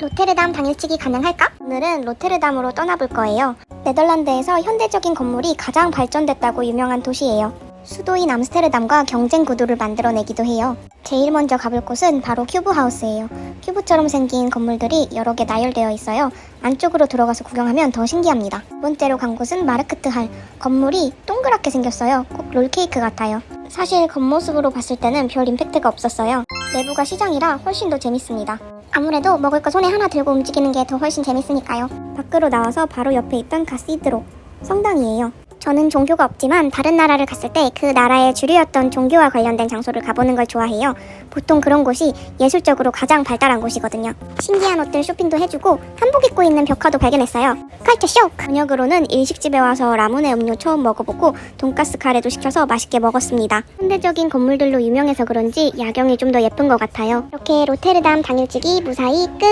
로테르담 당일치기 가능할까? 오늘은 로테르담으로 떠나볼 거예요. 네덜란드에서 현대적인 건물이 가장 발전됐다고 유명한 도시예요. 수도인 암스테르담과 경쟁 구도를 만들어내기도 해요. 제일 먼저 가볼 곳은 바로 큐브 하우스예요. 큐브처럼 생긴 건물들이 여러 개 나열되어 있어요. 안쪽으로 들어가서 구경하면 더 신기합니다. 두 번째로 간 곳은 마르크트 할. 건물이 동그랗게 생겼어요. 꼭 롤케이크 같아요. 사실 겉모습으로 봤을 때는 별 임팩트가 없었어요. 내부가 시장이라 훨씬 더 재밌습니다. 아무래도 먹을 거 손에 하나 들고 움직이는 게 더 훨씬 재밌으니까요. 밖으로 나와서 바로 옆에 있던 가시드로 성당이에요. 저는 종교가 없지만 다른 나라를 갔을 때 그 나라의 주류였던 종교와 관련된 장소를 가보는 걸 좋아해요. 보통 그런 곳이 예술적으로 가장 발달한 곳이거든요. 신기한 옷들 쇼핑도 해주고 한복 입고 있는 벽화도 발견했어요. 칼트 쇼크! 저녁으로는 일식집에 와서 라무네 음료 처음 먹어보고 돈가스 카레도 시켜서 맛있게 먹었습니다. 현대적인 건물들로 유명해서 그런지 야경이 좀 더 예쁜 것 같아요. 이렇게 로테르담 당일치기 무사히 끝!